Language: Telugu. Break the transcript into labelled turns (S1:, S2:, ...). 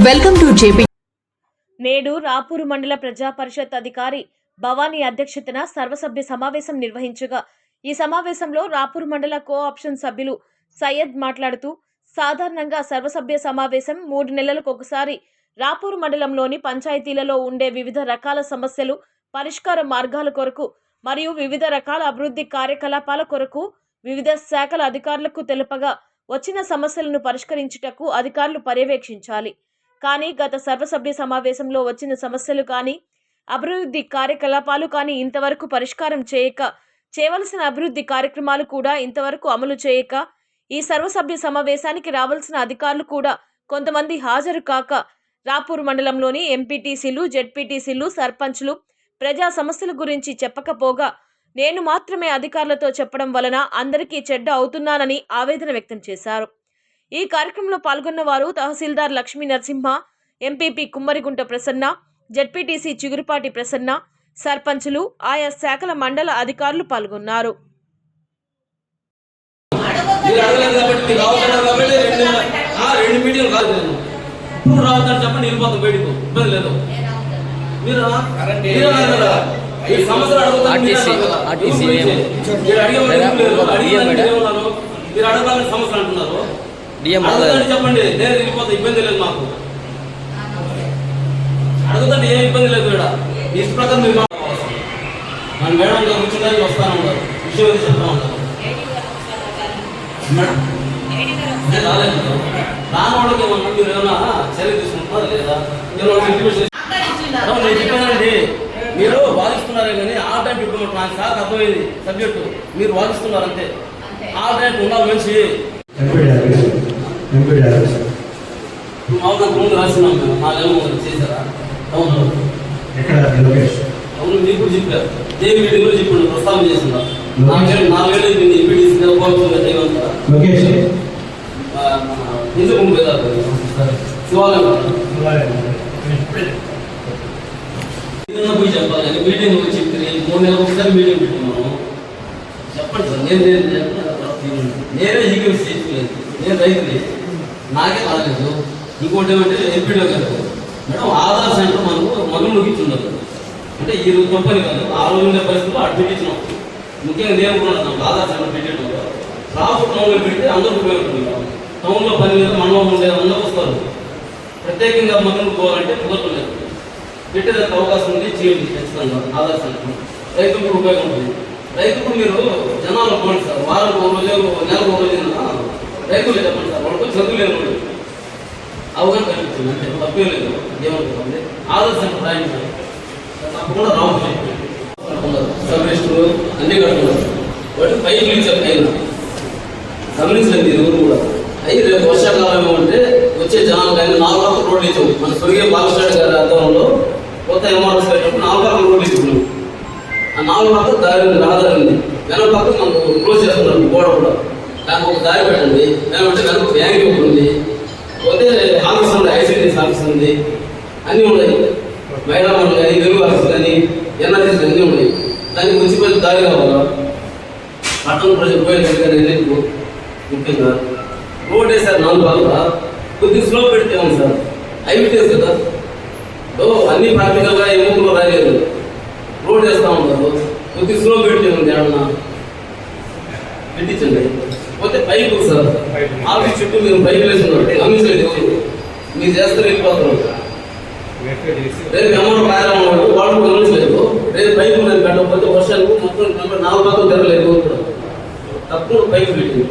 S1: వెల్కమ్ టు జేపీ
S2: నేడు రాపూరు మండల ప్రజా పరిషత్ అధికారి భవానీ అధ్యక్షతన సర్వసభ్య సమావేశం నిర్వహించగా ఈ సమావేశంలో రాపూర్ మండల కో ఆప్షన్ సభ్యులు సయ్యద్ మాట్లాడుతూ సాధారణంగా సర్వసభ్య సమావేశం మూడు నెలలకు ఒకసారి రాపూర్ మండలంలోని పంచాయతీలలో ఉండే వివిధ రకాల సమస్యలు పరిష్కార మార్గాల కొరకు మరియు వివిధ రకాల అభివృద్ధి కార్యకలాపాల కొరకు వివిధ శాఖల అధికారులకు తెలుపగా వచ్చిన సమస్యలను పరిష్కరించుటకు అధికారులు పర్యవేక్షించాలి. కానీ గత సర్వసభ్య సమావేశంలో వచ్చిన సమస్యలు కానీ అభివృద్ధి కార్యకలాపాలు కానీ ఇంతవరకు పరిష్కారం చేయక చేయవలసిన అభివృద్ధి కార్యక్రమాలు కూడా ఇంతవరకు అమలు చేయక ఈ సర్వసభ్య సమావేశానికి రావాల్సిన అధికారులు కూడా కొంతమంది హాజరు కాక రాపూర్ మండలంలోని ఎంపీటీసీలు జెడ్పీటీసీలు సర్పంచ్లు ప్రజా సమస్యల గురించి చెప్పకపోగా నేను మాత్రమే అధికారులతో చెప్పడం వలన అందరికీ చెడ్డ అవుతున్నానని ఆవేదన వ్యక్తం చేశారు. ఈ కార్యక్రమంలో పాల్గొన్న వారు తహసీల్దార్ లక్ష్మీ నరసింహ ఎంపీపీ కుమ్మరిగుంట ప్రసన్న జడ్పీటీసీ చిగురుపాటి ప్రసన్న సర్పంచులు ఆయా శాఖల మండల అధికారులు పాల్గొన్నారు.
S3: మీరు అడగాలని సమస్యలు అంటున్నారు.
S4: అడగాలి.
S3: చెప్పండి. నేను వెళ్ళిపోతా. ఇబ్బంది లేదు మాకు. అడుగుతాండి ఏం ఇబ్బంది లేదు ఇక్కడ. ఇష్ట ప్రకారం మీరు. మన మేడం గారు కూర్చుందని వస్తాను ఉన్నారు విషయం ఏది చెప్తా రాలేదు. రాని వాళ్ళకి ఏమన్నా మీరు ఏమన్నా చర్య తీసుకుంటున్నారా లేదా? నేను చెప్పానండి మీరు వాదిస్తున్నారే కానీ ఆ టైం ఇవ్వమంటారు నాకు సార్ అర్థమైంది. సబ్జెక్టు. మీరు వాదిస్తున్నారు అంతే. ఆ టైం ఉండాలి మనిషి.
S5: ఎంపీ డాక్టర్ ఎంపీ డాక్టర్
S3: మామూలుగా ముందు రాస్తున్నాం మేము నాలుగేళ్ళు చేశారా అవును
S5: ఎక్కడ లొకేషన్
S3: అవును మీకు కూడా చెప్పారు ఏ మీటింగ్లో చెప్పండి ప్రస్తావన చేస్తున్నా నాలుగేళ్ళు నాలుగేళ్ళు నేను
S5: లొకేషన్
S3: శివాలయం ఏదైనా పోయి చెప్పాలి మీటింగ్ పోయి చెప్తే మూడు నెలలకు ఒకసారి మీటింగ్ పెట్టుకున్నాము చెప్పండి సార్ నేను నేను. నేనే ఈగల్స్ చేసుకోలేదు నేను రైతుని నాకే రాలేదు ఇంకోటి ఏమంటే ఎంపీడో గారు మేడం ఆధార్ సెంటర్ మనకు మగం ముగించున్నారు అంటే ఈ రోజు కంపెనీ కాదు ఆ రోజు ఉండే పరిస్థితుల్లో అటు పెట్టించినాం ముఖ్యంగా నేను కూడా ఆధార్ సెంటర్ పెట్టేటం ట్రాఫిక్ టౌన్లో పెడితే అందరూ ఉపయోగపడుతుంది టౌన్లో పని మీద మండలం ఉండేది అందరూ వస్తారు. ప్రత్యేకంగా మొదలు పోవాలంటే కుదరలేదు పెట్టేదానికి అవకాశం ఉంది చేయండి ఖచ్చితంగా ఆధార్ సెంటర్. రైతులకు కూడా ఉపయోగం ఉంటుంది. రైతుకు మీరు జనాలు పోండి సార్ వారం ఒక రోజు నెలకు ఒక రోజు రైతులు చెప్పండి సార్ వాళ్ళకి చదువు లేని వాళ్ళు అవగాహన కల్పిస్తుంది అంటే తప్పే లేదు. ఏమనుకుంటుంది ఆదర్శం రాయించాలి. రాయండి సార్ తప్పకుండా రావచ్చు సబ్ అన్ని కట్టుకున్నారు. వాటి పై పిలిచారు పైన గమనించలేదు మీరు ఎవరు కూడా. అయ్యి రేపు వర్షాకాలం ఏమంటే వచ్చే జనాలు కానీ నాలుగు రకాల రోడ్లు ఇచ్చాము మన స్వర్గీయ బాలస్టాడ్ గారి ఆధ్వర్యంలో కొత్త ఎంఆర్ఎస్ కట్టినప్పుడు నాలుగు రకాల రోడ్లు ఇచ్చాము ఆ నాలుగు రకాల దారి ఉంది రహదారి ఉంది. వెనక పక్కన మనకు క్లోజ్ చేస్తున్నారు గోడ కూడా. నాకు ఒక దారి పెట్టండి మేమంటే నాకు బ్యాంక్ ఒకటి ఉంది పోతే ఆఫీస్ ఉంది ఐసీడీఎస్ ఆఫీస్ ఉంది అన్నీ ఉన్నాయి. మహిళా మండలి కానీ వెలుగు ఆఫీస్ కానీ ఎన్ఆర్ఎస్ అన్నీ ఉన్నాయి. దానికి మున్సిపల్ దారి కావాలా? పట్టణ ప్రజలు పోయేటట్టుగా నేను ముఖ్యంగా రోడ్ వేసారు నాలుగు బాగా కొద్దిగా స్లో పెడితే ఉంది సార్. ఐవిటేస్ కదా ఓ అన్ని ప్రాక్టికల్గా ఎముకలు రాయలేదు రోడ్ వేస్తా ఉంటారు కొద్దిగా స్లో పెడితే ఉంది ఏమన్నా పెట్టించండి పోతే పైపు సార్ ఆఫీస్ చుట్టూ మీరు పైపు వేస్తున్నారు గమనించలేదు ఎవరు. మీరు చేస్తారు వెళ్ళిపోతున్నారు రేపు ఎవరు రాయడం వాళ్ళు వాళ్ళు గమనించలేదు. రేపు పైపు నేను పెట్టకపోతే వర్షానికి మొత్తం నాలుగు భాగం జరగలేదు కూడా పైపు పెట్టింది.